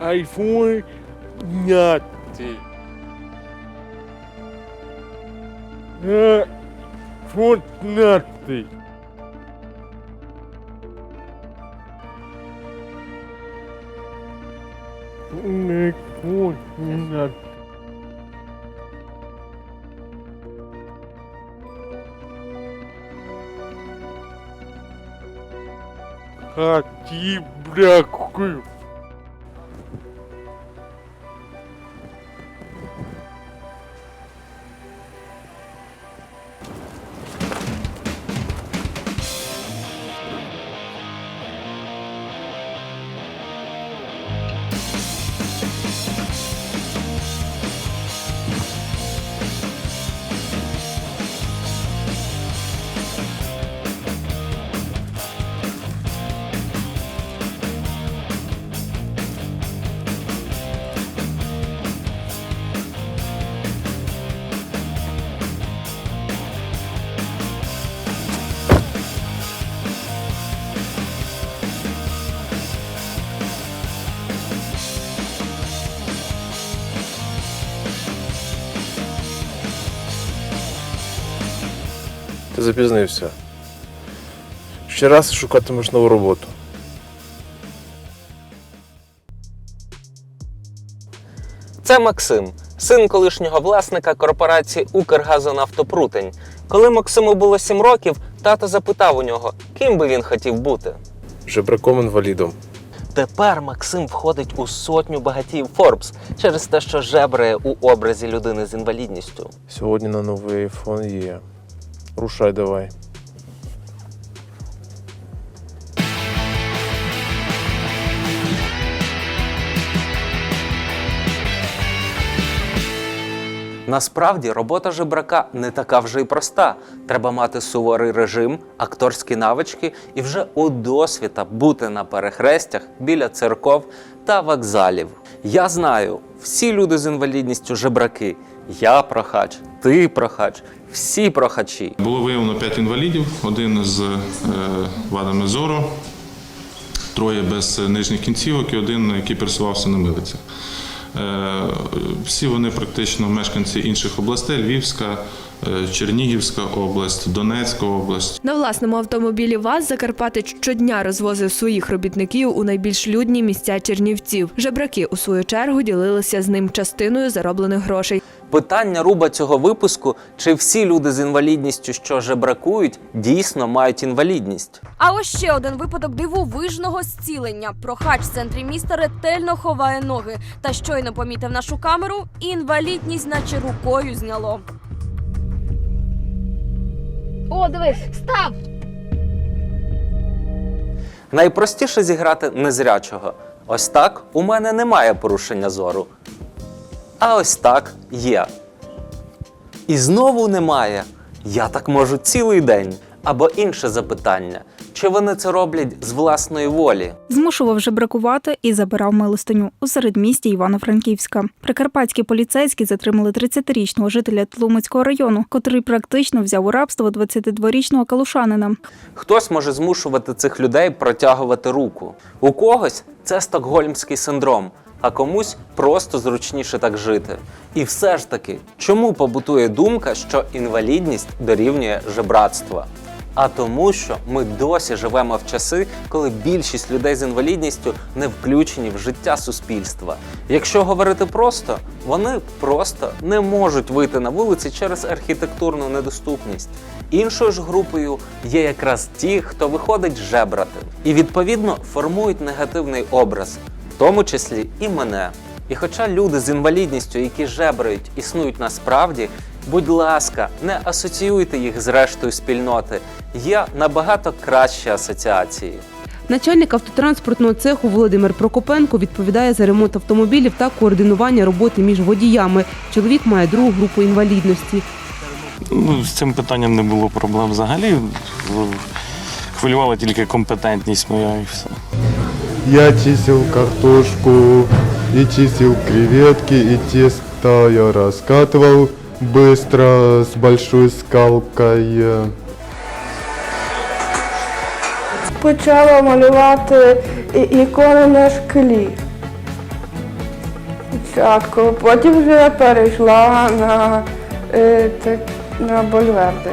15. Е, iPhone 15. iPhone 15. Брякую. Ти запізнився. Ще раз шукатимеш нову роботу. Це Максим, син колишнього власника корпорації Укргазонафтопрутень. Коли Максиму було 7 років, тато запитав у нього, ким би він хотів бути. Жебраком інвалідом. Тепер Максим входить у сотню багатіїв Forbes через те, що жебрає у образі людини з інвалідністю. Сьогодні на новий iPhone є. Рушай давай. Насправді робота жебрака не така вже й проста. Треба мати суворий режим, акторські навички і вже у досвіта бути на перехрестях біля церков та вокзалів. Я знаю, всі люди з інвалідністю жебраки. Я прохач, ти прохач, всі прохачі. Було виявлено 5 інвалідів, один з е, вадами зору, троє без нижніх кінцівок і один, який пересувався на милицях. Е, всі вони практично мешканці інших областей: Львівська, е, Чернігівська область, Донецька область. На власному автомобілі ВАЗ Закарпатич щодня розвозив своїх робітників у найбільш людні місця Чернівців. Жебраки, у свою чергу, ділилися з ним частиною зароблених грошей. Питання руба цього випуску: чи всі люди з інвалідністю, що жебракують, дійсно мають інвалідність? А ось ще один випадок дивовижного зцілення. Прохач в центрі міста ретельно ховає ноги. Та щойно помітив нашу камеру, інвалідність наче рукою зняло. О, дивись, став! Найпростіше зіграти незрячого. Ось так у мене немає порушення зору. А ось так є. І знову немає. Я так можу цілий день. Або інше запитання: чи вони це роблять з власної волі? Змушував жебракувати і забирав милостиню у середмісті Івано-Франківська. Прикарпатські поліцейські затримали 30-річного жителя Тлумацького району, котрий практично взяв у рабство 22-річного калушанина. Хтось може змушувати цих людей протягувати руку. У когось це стокгольмський синдром, а комусь просто зручніше так жити. І все ж таки, чому побутує думка, що інвалідність дорівнює жебратства? А тому, що ми досі живемо в часи, коли більшість людей з інвалідністю не включені в життя суспільства. Якщо говорити просто, вони просто не можуть вийти на вулиці через архітектурну недоступність. Іншою ж групою є якраз ті, хто виходить жебрати, і відповідно формують негативний образ, тому числі і мене. І хоча люди з інвалідністю, які жебрають, існують насправді, будь ласка, не асоціюйте їх з рештою спільноти. Є набагато кращі асоціації. Начальник автотранспортного цеху Володимир Прокопенко відповідає за ремонт автомобілів та координування роботи між водіями. Чоловік має другу групу інвалідності. Ну, з цим питанням не було проблем взагалі. Хвилювала тільки компетентність моя і все. Я чистил картошку и чистил креветки, и тесто я раскатывал быстро с большой скалкой. почала малювати ікони на шклі. спочатку, потім вже перейшла на, е, на Больверде.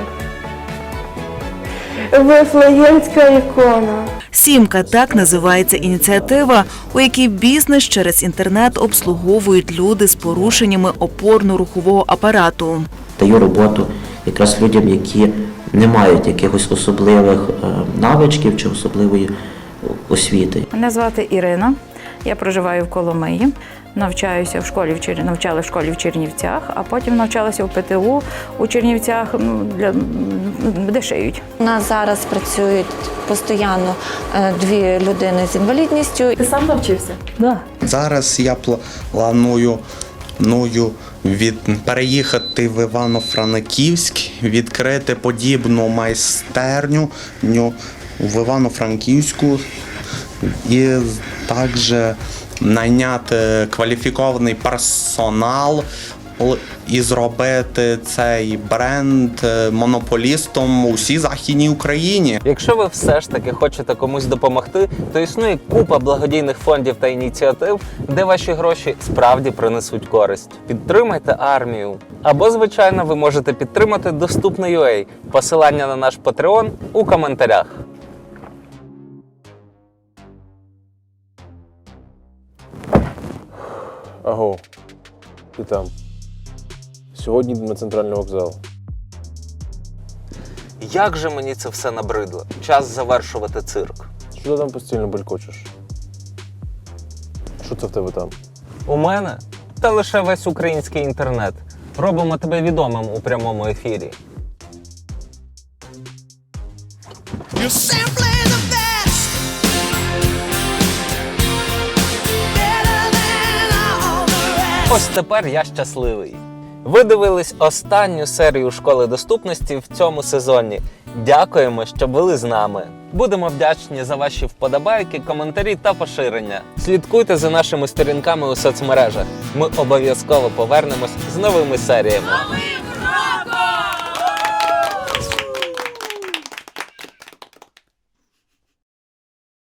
Вифлеємська ікона. Сімка так називається ініціатива, у якій бізнес через інтернет обслуговують люди з порушеннями опорно-рухового апарату. Даю роботу якраз людям, які не мають якихось особливих е, навичків чи особливої освіти. Мене звати Ірина. Я проживаю в Коломиї. Навчаюся в школі в Чер... навчала в школі в Чернівцях, а потім навчалася в ПТУ у Чернівцях. Ну для ну, де шиють. У нас зараз працюють постійно е, дві людини з інвалідністю. Ти сам навчився? Да. Зараз я планую ную від переїхати в Івано-Франківськ, відкрити подібну майстерню в Івано-Франківську і також найняти кваліфікований персонал і зробити цей бренд е, монополістом у всій західній Україні. Якщо ви все ж таки хочете комусь допомогти, то існує купа благодійних фондів та ініціатив, де ваші гроші справді принесуть користь. Підтримайте армію. Або, звичайно, ви можете підтримати доступний UA. Посилання на наш Patreon у коментарях. Аго, ти там. Сьогодні на центральний вокзал. Як же мені це все набридло? Час завершувати цирк. Що ти там постійно белькочеш? Що це в тебе там? У мене та лише весь український інтернет. Робимо тебе відомим у прямому ефірі. Ось тепер я щасливий. Ви дивились останню серію школи доступності в цьому сезоні. Дякуємо, що були з нами. Будемо вдячні за ваші вподобайки, коментарі та поширення. Слідкуйте за нашими сторінками у соцмережах. Ми обов'язково повернемось з новими серіями.